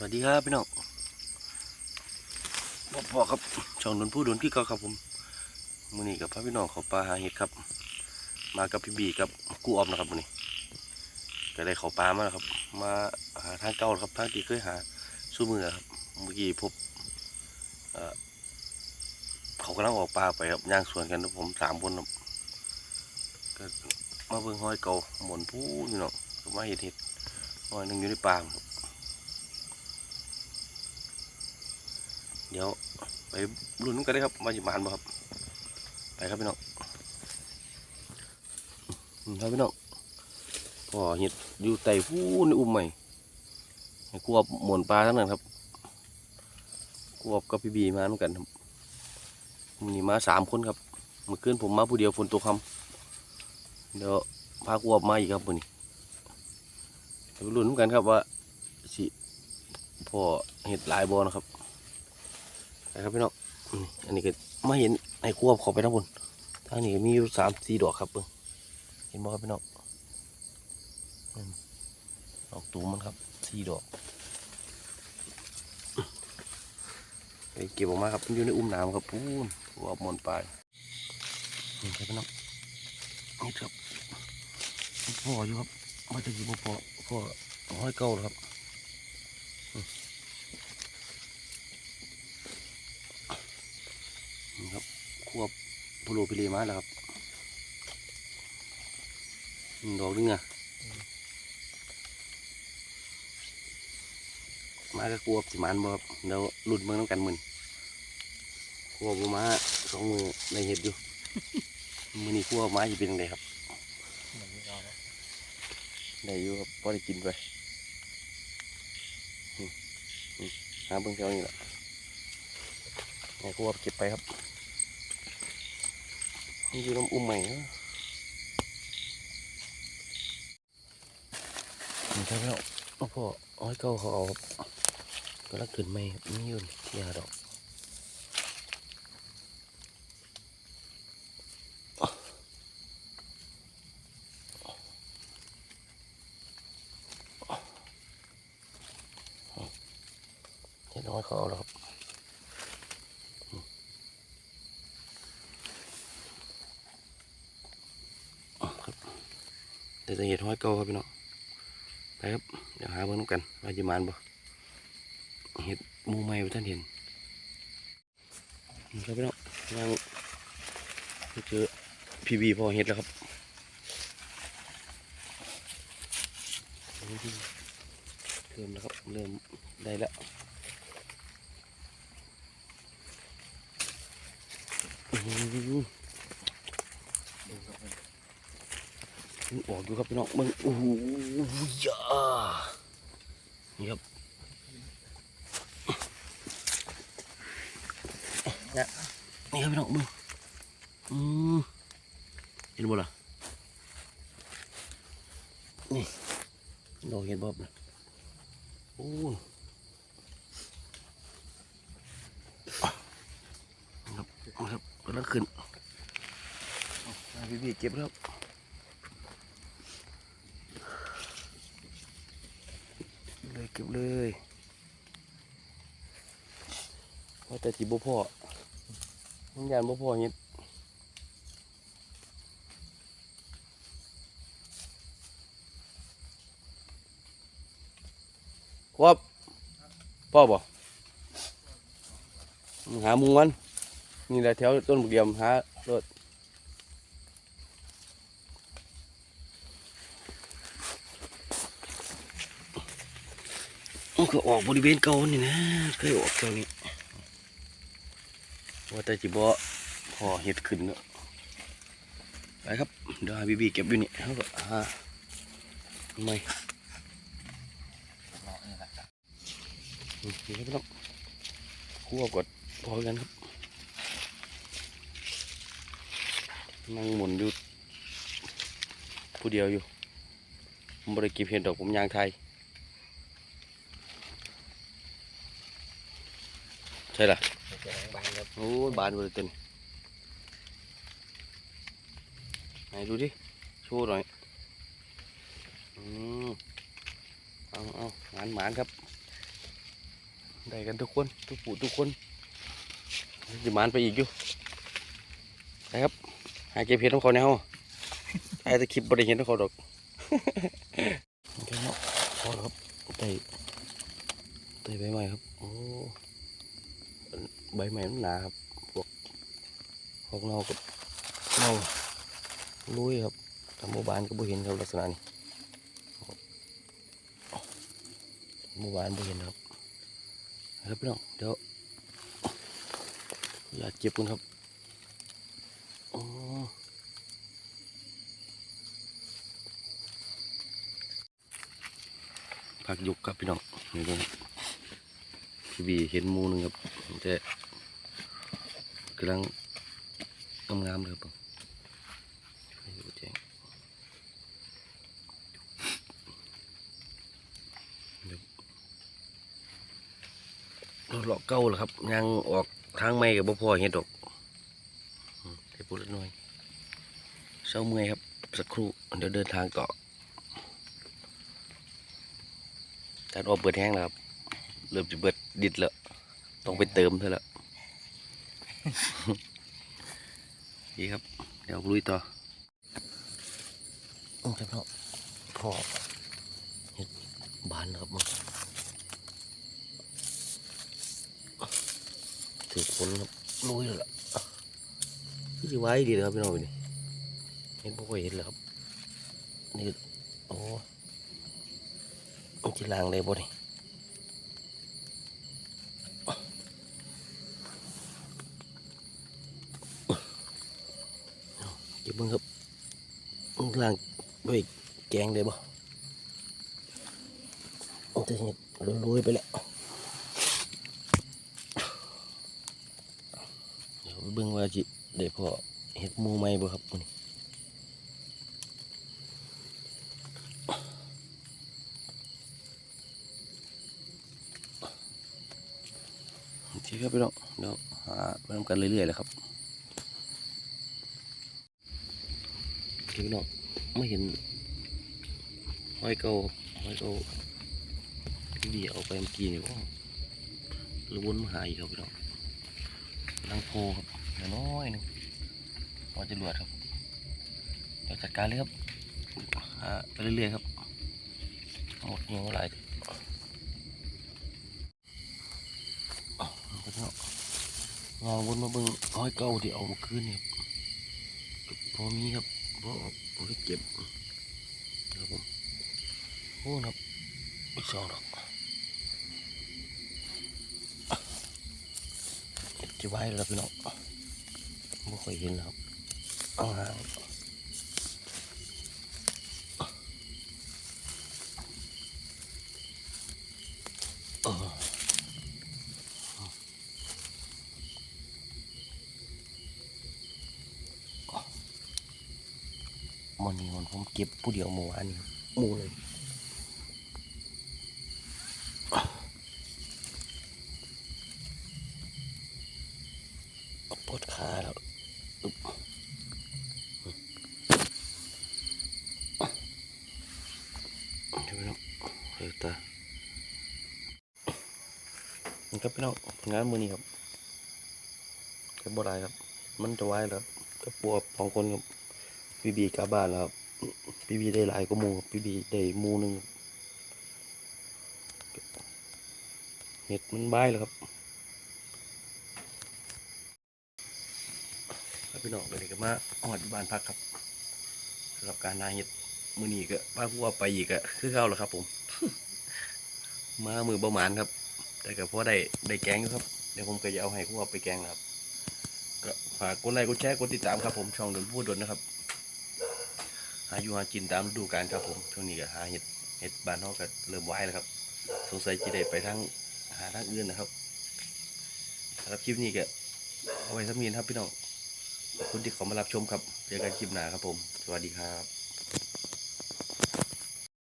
สวัสดีครับพี่น้องพ่อพ่อครับช่องนนผู้ดนที่เก่าครับผมมือนี้กับพระพี่น้องเขาปลาหาเห็ดครับ มากับพี่บีกับกู้ออมนะครับมือนี้ก็ได้เขาปลามาแล้วครับ มาหาทางเก่าครับทางที่เคยหาสู้มือครับเมื่อกี้พบเออขากำลังออกปลาไปครับย่างสวนกันครับผมสามคนครับก็มาเบิ่งห้อยเก่าหมุนผู้พี่เน้องก็มาเห็ดเห็ดห้อยหนึงอยู่ในปลาครับ เดี๋ยวไปลุ้นกันเลยครับมาจิมานบ่ครับ ไปครับพี่น้องอืมครับพี่น้องพ่อเห็ดอยู่ไต่พูนอุ้มใหม่ให้กวบหมุนปลาทั้งนั้นครับกวบกับพี่บีมาเหมือนกันครับมีมาสามคนครับเมื่อคืนผมมาผู้เดียวฝนตกคำเดี๋ยวพากวบมาอีกครับวันนี้เดี๋ยวลุ้นกันครับว่าสิพ่อเห็ดหลายบอนะครับ นะครับพี่น้องอันนี้ก็มาเห็นไอ้ควบเขาไปทั้งบนทางนี้ก็มีอยู่สามสี่ดอกครับเบิ่งเห็นบ่ครับพี่น้องอืมดอกตูมมันครับสี่ดอกไปเก็บออกมาครับมันอยู่ในอุ้มน้ำครับพูนหัวมอนปลายนี่ครับพี่น้องนี่ครับพ่ออยู่ครับมาจะกี่พ่อพ่อห้อยเก้าแล้วครับ นี่ครับควบ พโลพิเลมาแล้วครับดอกนึงอะมาก็ควสิมันบ่ครับเดี๋ยวหลุดเมืองน้ำกันมือนควบบ่มาสองมือในเห็ดอยู่มือนี้ควมาจะเป็นยังไงครับได้อยู่ครับพอได้กินไปหาเบิ่งแถวนี้แหละไอ้ควเก็บไปครับ นี่คือน้ำอุ้มใหม่เนอะนี่ครับแล้วโอ้พ่ออ้อยเก้าเขาเอาก็ล้วขึ้นไม่ครับนี่ยืนยาดอกเห็นอ้อยเขาเอาแล้วครับ เดี๋ยวจะเห็ดห้อยเก่าครับพี่น้องไปครับเดี๋ยวหาเบิ่งนกันว่าจะมานบ่เห็ดมูใหม่บ่ท่านเห็นครับพี่น้องยังเจอพีบีพอเห็ดแล้วครับเริ่มแล้วครับเริ่มได้แล้วอือ อมันออกอยู่ครับพี่น้องมึงโอ้โหยานี่ครับนี่นี่ครับพี่น้องมึงอืมเห็นบ่ล่ะนี่ดอกเห็นบ่นะโอ้ครับครับกำลังขึ้นพี่พี่ๆเก็บแล้ว เลยเก็บเลยว่าแต่จีบพ่อมันยานบ่พ่อเฮ็ดครับพ่อบ่หามุงมันนี่แหละแถวต้นบุกเดียมหารถ มันก็ออกบริเวณเก่านี่นะ เคยออกแถวนี้ว่าแต่จีบ่พอเห็ดขึ้นเนอะไปครับเดี๋ยวหาบีบีเก็บอยู่นี่เขาก็หาไม่อืมนี่ครับพี่น้องคั่วกดพอกันครับนั่งหมุนอยู่ผู้เดียวอยู่ผมบริกิบเห็ดดอกผมยางไทย ใช่ล่ะบานครับโอ้ยบานบริเต็นไหนดูดิโชว์หน่อยอืมเอาเอาหมานหมานครับ ได้กันทุกคน ทุกผู้ทุกคนจะมานไปอีกอยู่นะครับ หาเก็บเห็ดของเขาในห้องไอ้ตะคลิปบริเห็นของเขาดอกโอเคเนาะพอแล้วครับไต่ไต่ใบไม้ครับ โอ้ ใบไม้มันหนาครับพวกพวกเงากับเงาลุยครับทำหมู่บ้านก็บ่เห็นครับลักษณะนี้หมู่บ้านบ่เห็นครับครับพี่น้องเดี๋ยวอยากเก็บกันครับอ๋อผักหยุกครับพี่น้องนี่เลย พี่บีเห็นมูหนึ่งครับแต่กำลังงามๆเลยครับผมห้ดูแจ้งเรถเลาะเก้าเหรอครับยังออกทางไม่กับบ่อเห็ดดอกอืมเดี๋ยวพูดเล็กน้อยเช้าเมื่อยครับ สักครู่ เดี๋ยวเดินทางต่อการออกเปิดแห้งแล้วครับ เริ่มจะเบิด ดิดแล้วต้องไปเติมเท่าแล้วดีครับ เดี๋ยวลุยต่อโอ้ครับพอพ่อเห็ดบานครับมึงถือผลครับลุยเลยล่ะที่ไว้ดีเลยครับพี่น้องนี่เห็นพวกเห็นแล้วครับนี่โอ้มันจะลางได้บ่นี่ เบเบิ่งครับล้างด้วยแกงได้บ่จะเห็ดลุยไปแล้วเดี๋ยวเบิ่งว่าจิได้พอเห็ดมูไหมบ่ครับมื้อนี้โอเคครับพี่น้องเดี๋ยวหาไปทำกันเรื่อยๆเลยครับโอเค พี่น้องไม่เห็นห้อยเกาห้อยเกาที่ดีเอาไปเมื่อกี้นี่ว่าระวนมาหาอีกครับพี่น้องลังโพครับเดี๋ยวน้อยหนึงว่าจะรวดครับเดี๋ยวจัดการเลยครับหาไปเรื่อยๆครับหมดยังหลายอ้าวไปเถอะงาวนมาเบิ่งห้อยเก่าที่เอามาคืนเนี่ครับพอมีครับ พอเอาไปเก็บครับผมโอ้ครับอีกสองดอกจะไว้แล้วพี่น้องไม่ค่อยเห็นแล้วครับเอาหาง มันนี่มันผมเก็บผู้เดียวเมื่อวานนี้หมูเลยปวดขาแล้วเดี๋ยวพี่น้องเฮ้ยตานี่ครับพี่น้องงานมือนี้ครับแค่บ่ได้ครับ มันจะไว้แล้วครับก็ปวดสองคนครับ พี่บีกลับบ้านแล้วครับ พี่บีได้หลายก็มูพี่บีได้มูหนึ่งเห็ดมันบายแล้วครับครับพี่น้องเดี๋ยวนี้ก็มาหอดบ้านพักครับสำหรับการนาเฮ็ดมือนี้ก็พาผู้ว่าไปอีกอะคือเก่าแล้วครับ ผม มามือประมาณครับ แต่ก็พอได้ได้แกงครับ เดี๋ยวผมก็จะเอาให้ผู้ว่าไปแกงครับก็ฝากกดไลค์กดแชร์กดติดตามครับผมช่องดนพูดดนนะครับ หาอยู่หากินตามฤดูกาลครับผมช่วงนี้ก็หาเห็ดเห็ดบานนอกก็เริ่มไหวแล้วครับ สงสัยจะได้ไปทั้งหาทั้งอื่นนะครับสำหรับคลิปนี้ก็เอาไว้สำนีนครับพี่น้องขอบคุณที่เขามารับชมครับเจอกันคลิปหน้าครับผม สวัสดีครับ